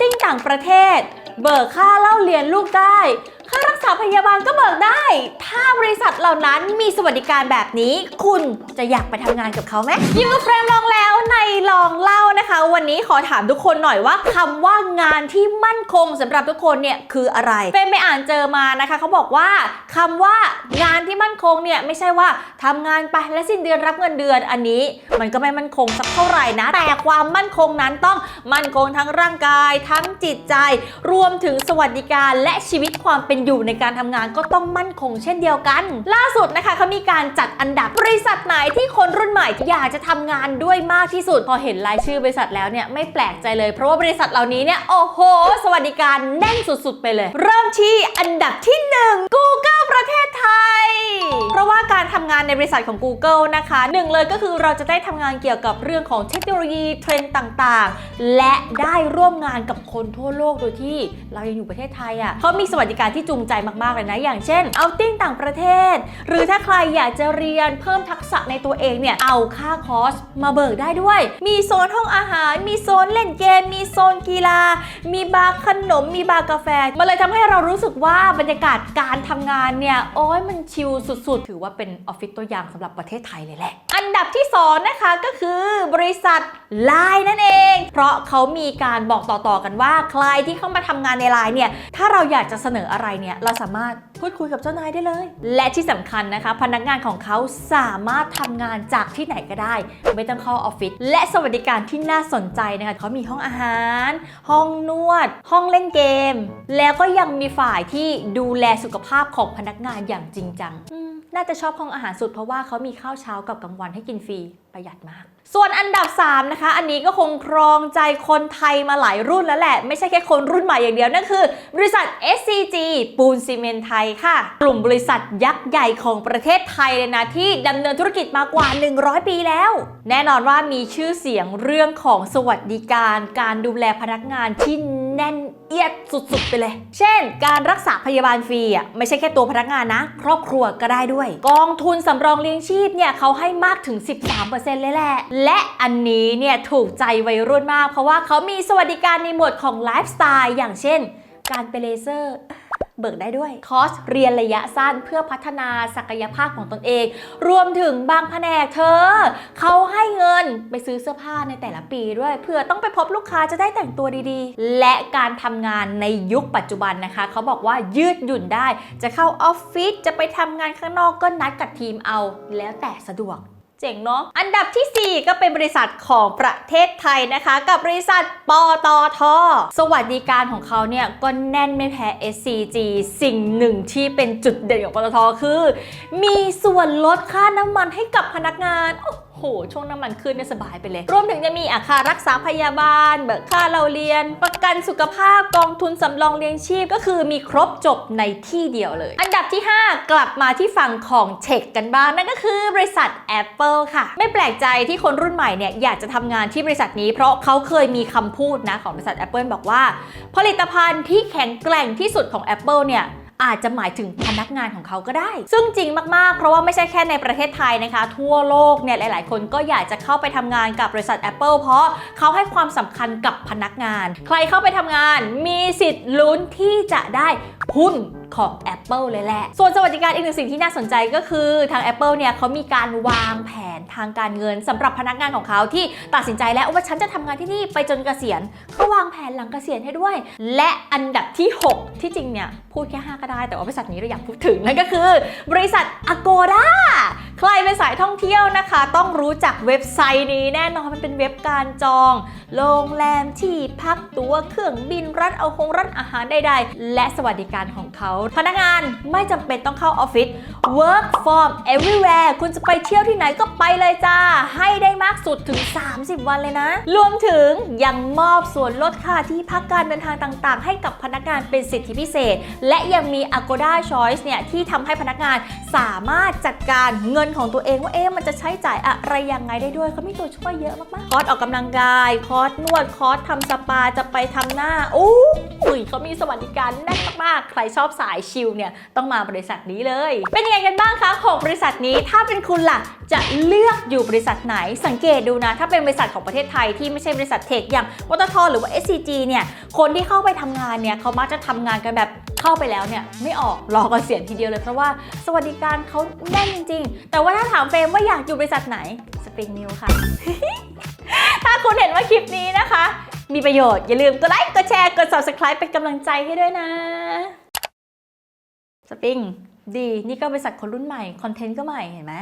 ติ้งต่างประเทศ เบิกค่าเล่าเรียนลูกได้ ค่า ษาพยาบาลก็เบิกได้ ถ้าบริษัทเหล่านั้นมีสวัสดิการแบบนี้ คุณจะอยากไปทำงานกับเขาไหมอยู่กับเฟรมลองแล้วในลองเล่านะคะ วันนี้ขอถามทุกคนหน่อยว่าคำว่างานที่มั่นคงสำหรับทุกคนเนี่ยคืออะไรเฟรมไปอ่านเจอมานะคะเขาบอกว่าคำว่างานที่มั่นคงเนี่ยไม่ใช่ว่าทำงานไปและสิ้นเดือนรับเงินเดือนอันนี้ มันก็ไม่มั่นคงสักเท่าไหร่นะ แต่ความมั่นคงนั้นต้องมั่นคงทั้งร่างกาย ทั้งจิตใจ รวมถึงสวัสดิการและชีวิตความเป็นอยู่ในการทำงานก็ต้องมั่นคงเช่นเดียวกัน ล่าสุดนะคะเขามีการจัดอันดับบริษัทไหนที่คนรุ่นใหม่อยากจะทำงานด้วยมากที่สุด พอเห็นรายชื่อบริษัทแล้วเนี่ยไม่แปลกใจเลย เพราะว่าบริษัทเหล่านี้เนี่ยโอ้โห สวัสดิการแน่นสุดๆ ไปเลย เริ่มที่อันดับที่ 1 ในบริษัทของ Google นะคะหนึ่งเลยก็คือเราจะได้ทำงานเกี่ยวกับเรื่องของเทคโนโลยีเทรนด์ต่างๆ และได้ร่วมงานกับคนทั่วโลกโดยที่เรายังอยู่ประเทศไทยอะ่ะเขามีสวัสดิการที่จูงใจมากๆเลยนะ อย่างเช่นเอาติ้งต่างประเทศ หรือถ้าใครอยากจะเรียนเพิ่มทักษะในตัวเองเนี่ยเอาค่าคอร์สมาเบิกได้ด้วย มีโซนห้องอาหาร มีโซนเล่นเกม มีโซนกีฬา มีบาร์ขนม มีบาร์กาแฟ มันเลยทำให้เรารู้สึกว่าบรรยากาศการทำงานเนี่ยโอ้ยมันชิลสุดๆ ถือว่าเป็นออฟฟิศตัวอย่างสำหรับประเทศไทยเลยแหละ อันดับที่2นะคะก็คือบริษัทไลน์นั่นเอง เพราะเขามีการบอกต่อๆกันว่าใครที่เข้ามาทำงานในไลน์เนี่ยถ้าเราอยากจะเสนออะไรเนี่ยเราสามารถพูดคุยกับเจ้านายได้เลย และที่สำคัญนะคะ พนักงานของเขาสามารถทำงานจากที่ไหนก็ได้ ไม่ต้องเข้าออฟฟิศและสวัสดิการที่น่าสนใจนะคะเขามีห้องอาหาร ห้องนวด ห้องเล่นเกม แล้วก็ยังมีฝ่ายที่ดูแลสุขภาพของพนักงานอย่างจริงจัง น่าจะชอบห้องอาหารสุดเพราะว่าเขามีข้าวเช้ากับกลางวันให้กินฟรีประหยัดมาก ส่วนอันดับ 3 นะคะ อันนี้ก็คงครองใจคนไทยมาหลายรุ่นแล้วแหละ ไม่ใช่แค่คนรุ่นใหม่อย่างเดียว นั่นคือ บริษัท SCG ปูนซีเมนไทยค่ะ กลุ่มบริษัทยักษ์ใหญ่ของประเทศไทยเลยนะที่ดำเนินธุรกิจมากว่า 100 ปีแล้ว แน่นอนว่ามีชื่อเสียงเรื่องของสวัสดิการ การดูแลพนักงานที่แน่น เอียดสุดๆ ไปเลย เช่น การรักษาพยาบาลฟรีอะไม่ใช่แค่ตัวพนักงานนะ ครอบครัวก็ได้ด้วย กองทุนสำรองเลี้ยงชีพเนี่ยเขาให้มากถึง 13%เลยแหละ และอันนี้เนี่ยถูกใจวัยรุ่นมาก เพราะว่าเขามีสวัสดิการในหมวดของไลฟ์สไตล์อย่างเช่น การไปเลเซอร์ เบิกได้ด้วย คอร์สเรียนระยะสั้นเพื่อพัฒนาศักยภาพของตนเอง รวมถึงบางแผนกเธอ เขาให้เงินไปซื้อเสื้อผ้าในแต่ละปีด้วยเพื่อต้องไปพบลูกค้าจะได้แต่งตัวดีๆ และการทำงานในยุคปัจจุบันนะคะ เขาบอกว่ายืดหยุ่นได้ จะเข้าออฟฟิศจะไปทำงานข้างนอกก็นัดกับทีมเอา แล้วแต่สะดวก เจ๋งเนาะ อันดับทีสี่ 4 ก็เป็นบริษัทของประเทศไทยนะคะ กับบริษัทปตท สวัสดิการของเขาเนี่ย ก็แน่นไม่แพ้ SCG สิ่งหนึ่งที่เป็นจุดเด่นของปตทคือ มีส่วนลดค่าน้ำมันให้กับพนักงานโอ้โหช่วงน้ำมันขึ้นเนี่ยสบายไปเลย รวมถึงจะมีอาคารักษาพยาบาล เบิกค่าเราเรียน ประกันสุขภาพกองทุนสำรองเลี้ยงชีพ ก็คือมีครบจบในที่เดียวเลย อันดับที่ 5 กลับมาที่ฝั่งของเทคกันบ้างนั่นก็คือบริษัท Apple ค่ะ ไม่แปลกใจที่คนรุ่นใหม่เนี่ยอยากจะทำงานที่บริษัทนี้ เพราะเขาเคยมีคำพูดนะของบริษัท Apple บอกว่า ผลิตภัณฑ์ที่แข็งแกร่งที่สุดของ Apple เนี่ย อาจจะหมายถึงพนักงานของเขาก็ได้ ซึ่งจริงมากๆ เพราะว่าไม่ใช่แค่ในประเทศไทยนะคะ ทั่วโลกเนี่ยหลายๆ คนก็อยากจะเข้าไปทำงานกับบริษัท Apple เพราะเขาให้ความสำคัญกับพนักงาน ใครเข้าไปทำงานมีสิทธิ์ลุ้นที่จะได้หุ้นของ Apple เลยแหละ ส่วนสวัสดิการอีกหนึ่งสิ่งที่น่าสนใจก็คือทาง Apple เนี่ยเขามีการวางแผนทางการเงินสำหรับพนักงานของเขาที่ตัดสินใจแล้วว่าฉันจะทำงานที่นี่ไปจนเกษียณเขาวางแผนหลังเกษียณให้ด้วย และอันดับที่ 6 ที่จริงเนี่ยพูดแค่ 5 ก็ได้แต่ว่าบริษัทนี้เราอยากพูดถึงนั่นก็คือ บริษัท Agoda ใครเป็นสายท่องเที่ยวนะคะ ต้องรู้จักเว็บไซต์นี้แน่นอนมันเป็นเว็บการจอง โรงแรมที่พักตั๋วเครื่องบินรัฐเอาคงรัฐอาหารใดๆ และสวัสดิการของเขา พนักงานไม่จำเป็นต้องเข้าออฟฟิศ work from everywhere คุณจะไปเที่ยวที่ไหนก็ไปเลยจ้า ให้ได้มากสุดถึง 30 วันเลยนะ รวมถึงยังมอบส่วนลดค่าที่พักการเดินทางต่างๆ ให้กับพนักงานเป็นสิทธิพิเศษ และยังมี Agoda Choice เนี่ย ที่ทำให้พนักงานสามารถจัดการเงินของตัวเองว่าเอ๊ะมันจะใช้จ่ายอะไรยังไงได้ด้วยเขามีตัวช่วยเยอะมากๆ คอร์สออกกำลังกาย คอร์สนวด คอร์สทำสปาจะไปทำหน้าโอ้ยเขามีสวัสดิการแน่นมากๆ ใครชอบสายชิลเนี่ย ต้องมาบริษัทนี้เลย เป็นยังไงกันบ้างคะของบริษัทนี้ถ้าเป็นคุณล่ะ จะเลือกอยู่บริษัทไหนสังเกตดูนะ ถ้าเป็นบริษัทของประเทศไทยที่ไม่ใช่บริษัทเทคอย่างปตทหรือว่า SCG เนี่ยคนที่เข้าไปทำงานเนี่ยเขามักจะทำงานกันแบบเข้าไปแล้วเนี่ยไม่ออกรอเกษียณทีเดียวเลยเพราะว่าสวัสดิการเขาแน่นจริง ๆ แต่ว่าถ้าถามเฟรมว่าอยากอยู่บริษัทไหน Spring New ค่ะ ถ้าคุณเห็นว่าคลิปนี้นะคะ มีประโยชน์อย่าลืมกดไลค์กดแชร์กด subscribe เป็นกำลังใจให้ด้วยนะสปริงดี นี่ก็บริษัทคนรุ่นใหม่ คอนเทนต์ก็ใหม่เห็นไหม